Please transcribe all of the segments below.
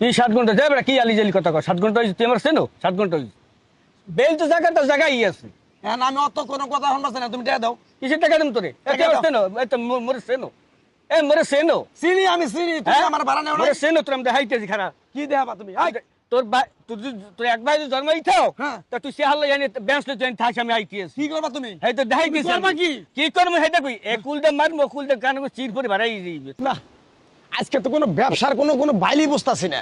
কি সাত ঘণ্টা যাবে কি আলি জালি কথা কর সাত ঘণ্টা হয়েছে তুই আমার চেনো? সাত ঘণ্টা হয়েছে বেল তো জায়গাটা জায়গায় আছে। হ্যাঁ আমি অত কোনো কথা শুনতেছি না তুমি টাকা দাও। কিসের টাকা তোরে? তুই চেনো? তো মোরে চেনো? এ মোরে চেনো? চিনি আমি চিনি তুমি হ্যাঁ? আমার ভাড়া নেও না চেনো তোর আমি দেখাইতেছি খারাপ কি দেখাবা তুমি? তোর ভাই যদি- তোর এক ভাই থাও হ্যাঁ। তা তুই সে হাল্লা জানি ব্যাংস জানি থাকি আমি আইটিএস। কি করবা তুমি? এই তো দেখাই তুমি দিছি করবা কি? কি করব সেটা কই? এ কুলদে মারবো কুলদে কান চির করে দিবে। না। আজকে তো কোনো ব্যবসার কোনো কোনো বাইলি বসতাছি না।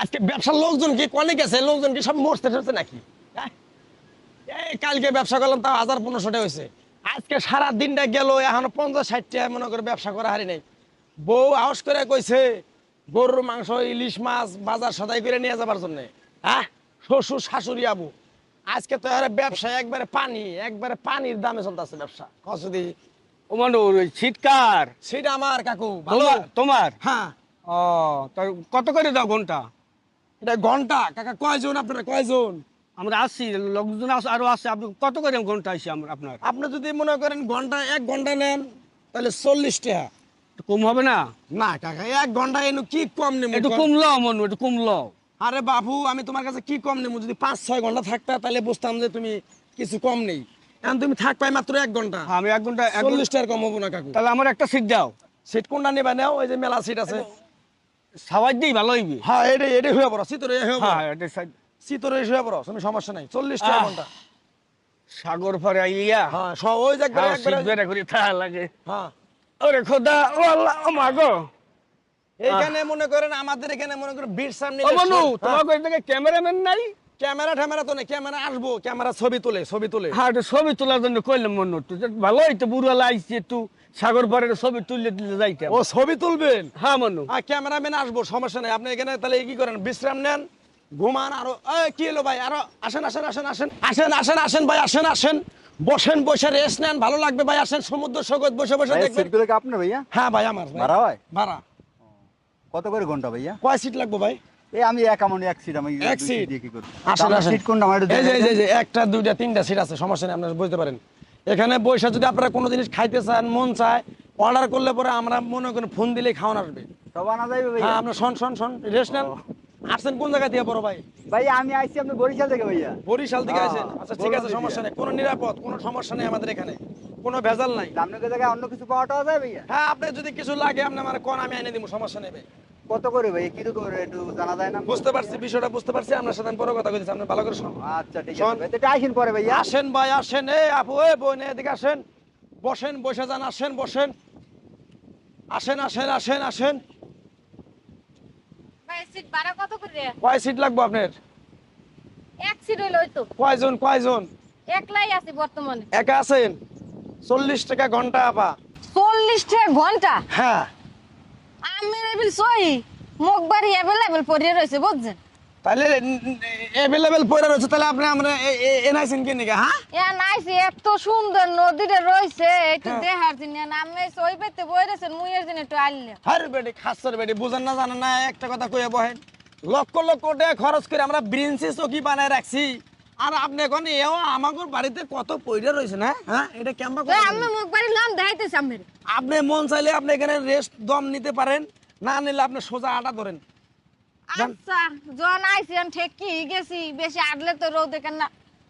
আজকে ব্যবসার লোকজন কি কলে গেছে? লোকজন কি সব মরতে টরতে নাকি? হ্যাঁ? কালকে ব্যবসা করলাম, তাও হাজার পনেরোশো টাকা হয়েছে। আজকে সারা দিনটা গেল, এখন পঞ্চাশ ষাট টাকা মনে করে ব্যবসা করা হারি নাই। বউ আউস করে কইছে, গরুর মাংস, ইলিশ মাছ বাজার সদাই করে নিয়ে যাবার জন্য। হ্যাঁ? শ্বশুর, শাশুড়ি, আবু। আজকে তো ব্যবসা একবারে পানি, একবারে পানির দামে চলতেছে ব্যবসা। কসদি ও মানে ওই ছিটকার। সেটা আমার কাকু ভালো। তোমার হ্যাঁ। ও তা কত করে দাও ঘণ্টা? এটা ঘণ্টা। কাকা কয়জন আপনারা? কয়জন? আমরা আসছি লোকজন আস- আরও আসছে। আপনি কত করে ঘণ্টা আসছে আমরা আপনার? আপনি যদি মনে করেন ঘণ্টা এক ঘণ্টা নেন তাহলে চল্লিশ টাকা। কম হবে না? না কাকা এক ঘণ্টা এনু কি কম নেব? একটু কম? কমলো মনু একটু কমলো আরে বাবু আমি তোমার কাছে কি কম নেব? যদি পাঁচ ছয় ঘণ্টা থাকতা তাহলে বুঝতাম যে তুমি কিছু কম নেই। এখন তুমি থাক পাই মাত্র এক ঘণ্টা। আমি এক ঘণ্টা চল্লিশ টাকার কম হব না কাকু। তাহলে আমার একটা সিট দাও। সিট কোনটা নেবা? নাও ওই যে মেলা সিট আছে। দিই ভালো হইবি। হ্যাঁ এটা এটা হয়ে পড়ো সিতরে হয়ে হ্যাঁ এটা সিতরে হয়ে পড়ো তুমি সমস্যা নাই। চল্লিশ টাকা ঘণ্টা। সাগর পরে হ্যাঁ সব ওই যে একবারে হ্যাঁ, সিট একবারে করি তা লাগে। হ্যাঁ। ওরে খোদা ও আল্লাহ ও মা গো। এখানে মনে করেন আমাদের এখানে মনে করেন বীর সামনে ও মনু তোমার কাছে ক্যামেরাম্যান নাই? ক্যামেরা ট্যামেরা তো নেই ক্যামেরা আসব ক্যামেরা ছবি তোলে ছবি তোলে। হ্যাঁ একটু ছবি তোলার জন্য কইলাম মনু যে ভালো হইতো বুড়ো লাইছি একটু সাগর পরের ছবি তুললে দিলে যাইতে ও ছবি তুলবেন? হ্যাঁ মনু। আর ক্যামেরাম্যান আসব সমস্যা নেই। আপনি এখানে তাহলে কি করেন? বিশ্রাম নেন ঘুমান আরও কি হলো ভাই? আরও আসেন আসেন আসেন আসেন আসেন আসেন আসেন ভাই আসেন আসেন। বসেন বসে রেস্ট নেন ভালো লাগবে ভাই আসেন সমুদ্র সৈকত বসে বসে দেখবেন। আপনার ভাইয়া? হ্যাঁ ভাই আমার ভাই। ভাড়া হয়? ভাড়া। কত করে ঘণ্টা ভাইয়া? কয় সিট লাগবে ভাই? এই আমি এক আমন এক সিট আমি এক সিট? সিট দিয়ে কি করব? আসেন সিট কোনটা? আমার এই যে এই যে- দেখাই এই যে একটা দুইটা তিনটা সিট আছে সমস্যা নেই আপনারা বুঝতে পারেন। এখানে বৈশা যদি আপনারা কোনো জিনিস খাইতে চান মন চায় অর্ডার করলে পরে আমরা মনে করেন ফোন দিলেই খাওয়ান আসবে। সব আনা যাইবে হ্যাঁ ভাইয়া শোন শোন শোন রেস্ট নেন আসছেন কোন জায়গা দিয়ে বড় ভাই? ভাই আমি আইছি আপনি বরিশাল থেকে ভাইয়া। বরিশাল থেকে আসেন। আচ্ছা ঠিক আছে সমস্যা। নেই কোনো নিরাপদ কোনো সমস্যা নেই আমাদের এখানে। কোনো ভেজাল নাই। আপনাকে জায়গায় অন্য কিছু পাওয়া যায় ভাইয়া। হ্যাঁ আপনার যদি কিছু লাগে আপনি আমার কোন আমি এনে দিব সমস্যা নেবে কত করে ভাই? কীরকম করে একটু জানা যায় না। বুঝতে পারছি বিষয়টা বুঝতে পারছি। আপনার সাথে পরে কথা কইতেছি আপনি ভালো করে শোন আচ্ছা ঠিক আছে এটা আইসেন পরে ভাইয়া আসেন ভাই আসেন। এ আপু এ বোন এদিকে আসেন। বসেন বসে যান আসেন বসেন। আসেন আসেন আসেন আসেন। ভাই সিট ভাড়া কত করে কয় সিট লাগবে আপনার? এক সিট হইল তো। কয়জন কয়জন? একলাই আছি বর্তমানে। একা আছেন? চল্লিশ টাকা ঘণ্টা আপা। চল্লিশ টাকা ঘণ্টা? হ্যাঁ। আমি রেবিল সই মুখ বাড়ি অ্যাভেলেবেল পড়িয়ে রয়েছে বুঝছেন? তাহলে অ্যাভেলেবেল পড়ে রয়েছে তাহলে আপনি আমরা নাকি হ্যাঁ? এ নাইছি এত সুন্দর নদীটা রয়েছে একটু হ্যাঁ। দেখার জন্য আমি সই পেতে মুই এর জন্য একটু আইলে আরে বেটি খাসর বেটি বুঝেন না জানেন না একটা কথা কয়ে বহেন লক্ষ লক্ষ টাকা খরচ করে আমরা ব্রিন্সি চকি বানায় রাখছি। আর আপনি এখন এও বাড়িতে কত পয়রা রয়েছে না? হ্যাঁ? এটা কেমন আমি মুখ বাড়ি নাম দেখাইতেছি আমি আপনি মন চাইলে আপনি এখানে রেস্ট দম নিতে পারেন না নিলে আপনি সোজা আটা ধরেন। আচ্ছা জন আইছেন ঠিক ঠেকি গেছি বেশি আটলে তো রোদে কেন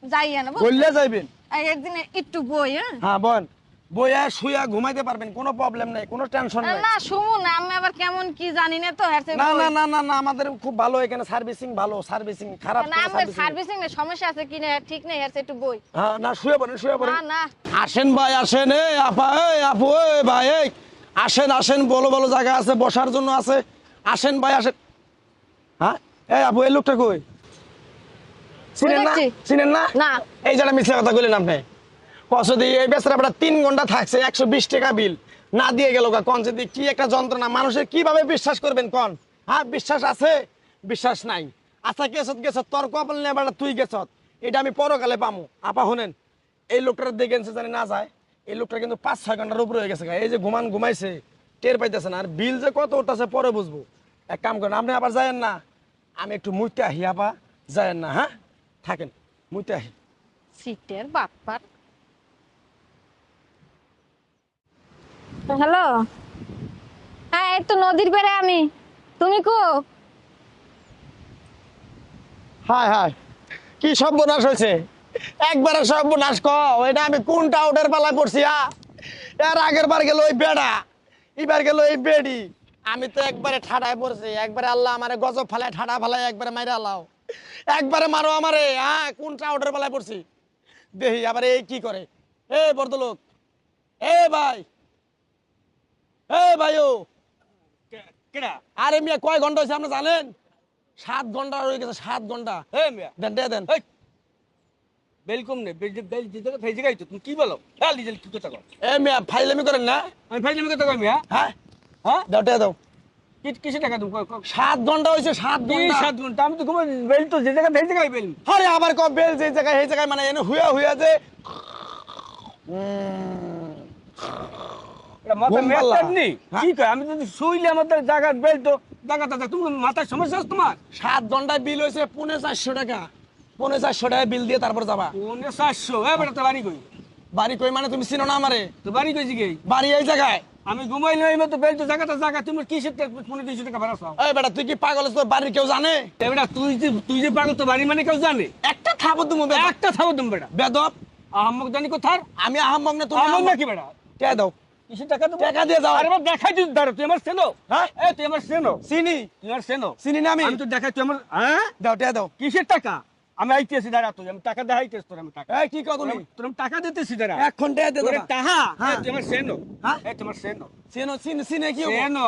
যাইয়া না বললে যাইবেন। একদিন একটু বই হ্যাঁ? হ্যাঁ বোন বইয়া শুয়া ঘুমাইতে পারবেন কোনো প্রবলেম নাই কোনো টেনশন নাই। না শুমু না আমি আবার কেমন কি জানি না তো হ্যাঁ না না না না না আমাদের খুব ভালো এখানে সার্ভিসিং ভালো সার্ভিসিং খারাপ না নেই। সার্ভিসিং সমস্যা আছে কি না ঠিক নেই হ্যাঁ একটু বই। হ্যাঁ না শুয়ে পড়েন শুয়ে পড়েন। না না। আসেন ভাই আসেন এ আপা এই আপু এই ভাই এই। আসেন আসেন বলো বলো জায়গা আছে বসার জন্য আছে। আসেন ভাই আসেন। হ্যাঁ এই আপু এই লোকটা কই? চিনেন না? চিনেন না? না। এই যারা মিথ্যা কথা কইলেন আপনি। কষ্ট এই বেচারা আপনার তিন ঘণ্টা থাকছে, একশো বিশ টাকা বিল না দিয়ে গেল কন যদি কি একটা যন্ত্রণা, মানুষের কীভাবে বিশ্বাস করবেন কন? হ্যাঁ বিশ্বাস আছে? বিশ্বাস নাই। আচ্ছা গেছত গেছত, তোর কপাল নিয়ে বেটা তুই গেছত। এটা আমি পরকালে পামো। আপা, শুনেন, এই লোকটার দেখেছে জানি না যায়, এই লোকটা কিন্তু পাঁচ, ছয় ঘণ্টার উপরে হয়ে গেছে। এই যে ঘুমান, ঘুমাইছে, টের পাইতেছে না। আর বিল যে কত উঠতেছে পরে বুঝব। এক কাম করেন, আপনি আবার যায়েন না। আমি একটু মুইতে আহি, আপা, যায়েন না হ্যাঁ? থাকেন, মুইতে আহি। সিটের বাপার হ্যালো? হ্যাঁ এই তো নদীর পেরে আমি। তুমি কো? হায় হায়। কি সর্বনাশ হয়েছে? একবারে সর্বনাশ ক এটা আমি কোনটা ওটার পালায় পড়ছি আ? এর আগের বার গেল ওই বেড়া, এবার গেল এই বেডি। আমি তো একবারে ঠাডায় পড়ছি, একবারে আল্লাহ আমারে গজব ফালায়, ঠাডা ফালায় একবারে মাইরা আল্লাহ একবারে মারো আমারে হ্যাঁ কোনটা ওটার পালায় পড়ছি। দেখি আবার এই কি করে? এ বর্দলোক এ ভাই। এ ভাই ও কেডা? আরে মিয়া কয় ঘণ্টা হয়েছে আপনি জানেন? সাত ঘণ্টা হয়ে গেছে সাত ঘণ্টা। দেন দে দেন। এই নে বেল বেল যে জায়গা সেই জায়গায় তো তুমি কি বলো? জালি কি কথা কও এ মিয়া ফাইলামি করেন না। আমি ফাইলে কথা কই মিয়া? হ্যাঁ। হ্যাঁ? দাও দে দাও। কি কিসে টাকা তুমি। সাত ঘণ্টা হয়েছে সাত ঘণ্টা। সাত ঘণ্টা? আমি তো ঘুমাই বেল তো যে জায়গা সেই জায়গায় বেল। আরে আবার কব বেল যে জায়গায় সেই জায়গায় মানে এনে হুয়া হুয়া যে। আমি যদি শুইলে আমাদের জায়গার বেল জায়গা তুমি মাথার সমস্যা তোমার? সাত ঘন্টায় বিল হয়েছে পৌনে চারশো টাকা। পৌনে চারশো টাকা বিল দিয়ে তারপর যাবা। কোনে চারশো? এ তো বাড়ি কই? বাড়ি কই মানে তুমি চিনো না আমারে? তো বাড়ি কইছি কি বাড়ি এই জায়গায়। আমি ঘুমাইলে এই মতো জায়গাটা জায়গা তুমি পনেরো দুইশো টাকা ভাড়া চাও? এই বেটা তুই কি পাগল তোর বাড়ির কেউ জানে? বেটা তুই যে তুই যে পাগল তো বাড়ি মানে কেউ জানে? একটা থাপো তুমি একটা থাকো তুমি বেটা। বেদব। আহম্মক জানি কোথার? আমি আহম্মক না তুমি আহম্মক নাকি বেটা? কে দাও। কিসের টাকা দেবো? টাকা দিয়ে যাও আরে বাবা দেখাই তুই দাঁড়া তুই আমার সেনো হ্যাঁ? এ তুই আমার সেনো চিনি। তুই আমার সেনো চিনি না আমি। আমি তো দেখাই তুই আমার হ্যাঁ? দাও টাকা দাও। কিসের টাকা? আমি আইতেছি দাঁড়া তুই আমি টাকা দেখাইতেছি তোর আমি টাকা। এই কি তোর আমি টাকা দিতেছি দাঁড়া। এখন টাকা দিয়ে তোরে দাও হ্যাঁ। তুই আমার সেনো হ্যাঁ? এ তোমার সেনো চিনো? চিনি চিনে কি?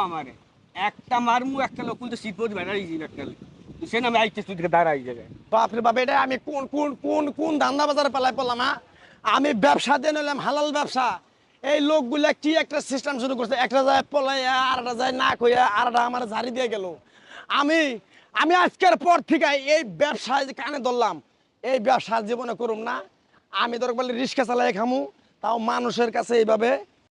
আমারে। একটা মারমু একটা লোক কিন্তু সিট পড়বে না এই একটা লোক। তুই সেন আমি আইতেছি তুই দাঁড়া এই জায়গায়। বাপরে বাপ এটা আমি কোন কোন কোন কোন ধান্দা বাজারে পালাই পড়লাম হ্যাঁ? আমি ব্যবসা দিয়ে নিলাম হালাল ব্যবসা। এই লোকগুলা কি একটা সিস্টেম শুরু করছে? একটা যায় পলাইয়া আর একটা যায় না কইয়া আর একটা আমার ঝাড়ি দিয়ে গেল। আমি আমি আজকের পর থেকে এই ব্যবসা কানে ধরলাম, এই ব্যবসা জীবনে করুম না। আমি দরকার বলে রিক্সা চালাই খামু, তাও মানুষের কাছে এইভাবে